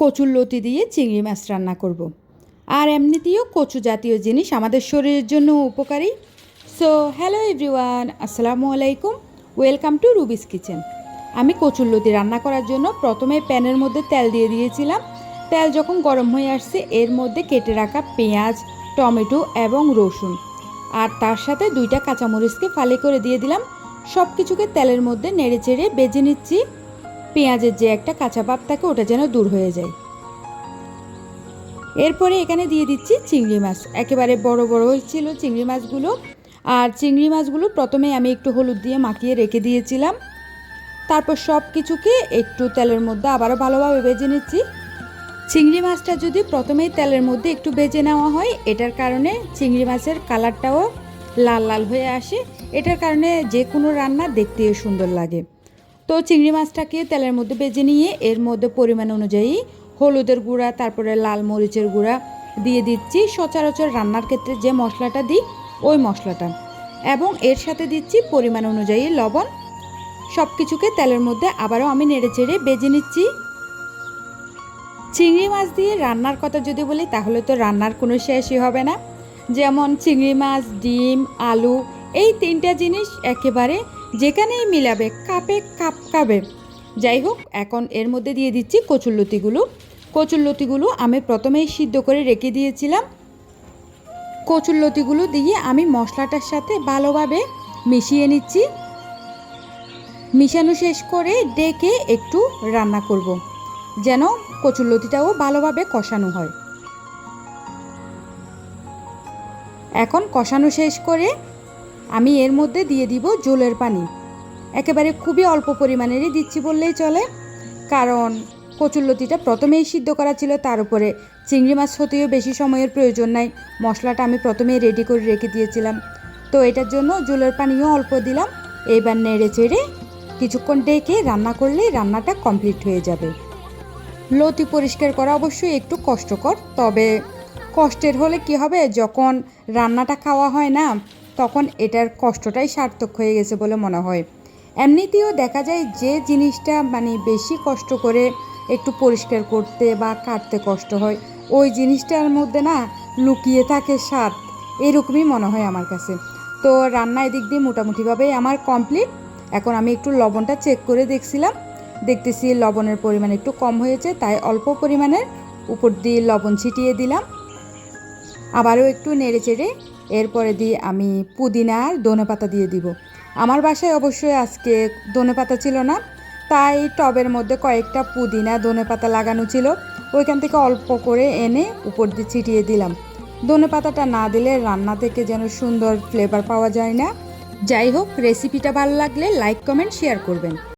কচুর লতি দিয়ে চিংড়ি মাছ রান্না করব। আর এমনিতেও কচু জাতীয় জিনিস আমাদের শরীরের জন্য উপকারী। সো হ্যালো এভরিওয়ান আসসালামু আলাইকুম ওয়েলকাম টু রুবিস কিচেন আমি কচুর লতি রান্না করার জন্য প্রথমে প্যানের মধ্যে তেল দিয়ে দিয়েছিলাম। তেল যখন গরম হয়ে আসছে, এর মধ্যে কেটে রাখা পেঁয়াজ, টমেটো এবং রসুন। আর তার সাথে দুইটা কাঁচামরিচকে ফালি করে দিয়ে দিলাম। সব কিছুকে তেলের মধ্যে নেড়ে চেড়ে বেজে নিচ্ছি। পেঁয়াজের যে একটা কাঁচা ভাব থাকে, ওটা যেন দূর হয়ে যায়। এরপরে এখানে দিয়ে দিচ্ছি চিংড়ি মাছ। একেবারে বড় বড় ছিল চিংড়ি মাছগুলো। আর চিংড়ি মাছগুলো প্রথমে আমি একটু হলুদ দিয়ে মাখিয়ে রেখে দিয়েছিলাম। তারপর সব কিছুকে একটু তেলের মধ্যে আবারও ভালোভাবে ভেজে নিচ্ছি। চিংড়ি মাছটা যদি প্রথমেই তেলের মধ্যে একটু ভেজে নেওয়া হয়, এটার কারণে চিংড়ি মাছের কালারটাও লাল লাল হয়ে আসে। এটার কারণে যে কোনো রান্না দেখতে সুন্দর লাগে। তো চিংড়ি মাছটাকে তেলের মধ্যে বেজে নিয়ে এর মধ্যে পরিমাণ অনুযায়ী হলুদের গুঁড়া, তারপরে লাল মরিচের গুঁড়া দিয়ে দিচ্ছি। সচরাচর রান্নার ক্ষেত্রে যে মশলাটা দিই, ওই মশলাটা। এবং এর সাথে দিচ্ছি পরিমাণ অনুযায়ী লবণ। সব কিছুকে তেলের মধ্যে আবারও আমি নেড়ে চেড়ে বেজে নিচ্ছি। চিংড়ি মাছ দিয়ে রান্নার কথা যদি বলি, তাহলে তো রান্নার কোনো শেষই হবে না। যেমন চিংড়ি মাছ, ডিম, আলু এই তিনটা জিনিস একেবারে যেখানেই মিলাবে, কাপে কাপ কাবে যাই হোক, এখন এর মধ্যে দিয়ে দিচ্ছি কচুরলতিগুলো কচুরলতিগুলো আমি প্রথমেই সিদ্ধ করে রেখে দিয়েছিলাম। কচুরলতিগুলো দিয়ে আমি মশলাটার সাথে ভালোভাবে মিশিয়ে নিচ্ছি। মিশানো শেষ করে ডেকে একটু রান্না করব। যেন কচুরলতিটাও ভালোভাবে কষানো হয়। এখন কষানো শেষ করে আমি এর মধ্যে দিয়ে দিব জলের পানি। একেবারে খুবই অল্প পরিমাণেরই দিচ্ছি বললেই চলে। কারণ কচুরলতিটা প্রথমেই সিদ্ধ করা ছিল, তার উপরে চিংড়ি মাছ হতেও বেশি সময়ের প্রয়োজন নাই। মশলাটা আমি প্রথমেই রেডি করে রেখে দিয়েছিলাম। তো এটার জন্য জলের পানিও অল্প দিলাম। এইবার নেড়ে চেড়ে কিছুক্ষণ ডেকে রান্না করলেই রান্নাটা কমপ্লিট হয়ে যাবে। লতি পরিষ্কার করা অবশ্যই একটু কষ্টকর, তবে কষ্টের হলে কি হবে? যখন রান্নাটা খাওয়া হয় না তখন এটার কষ্টটাই সার্থক হয়ে গেছে বলে মনে হয়। এমনিতেও দেখা যায় যে জিনিসটা মানে বেশি কষ্ট করে একটু পরিষ্কার করতে বা কাটতে কষ্ট হয়, ওই জিনিসটার মধ্যে না লুকিয়ে থাকে স্বাদ, এরকমই মনে হয় আমার কাছে। তো রান্না এদিক দিয়ে মোটামুটিভাবে আমার কমপ্লিট এখন আমি একটু লবণটা চেক করে দেখছিলাম। দেখতেছি লবণের পরিমাণ একটু কম হয়েছে, তাই অল্প পরিমাণের উপর দিয়ে লবণ ছিটিয়ে দিলাম। আবারও একটু নেড়ে চেড়ে এরপরে দিয়ে আমি পুদিনা আর ধনে পাতা দিয়ে দিব। আমার বাসায় অবশ্যই আজকে ধনে পাতা ছিল না, তাই টবের মধ্যে কয়েকটা পুদিনা, ধনে পাতা লাগানো ছিল। ওইখান থেকে অল্প করে এনে উপর দিয়ে ছিটিয়ে দিলাম। ধনে পাতাটা না দিলে রান্না থেকে যেন সুন্দর ফ্লেভার পাওয়া যায় না। যাই হোক রেসিপিটা ভালো লাগলে লাইক কমেন্ট শেয়ার করবেন।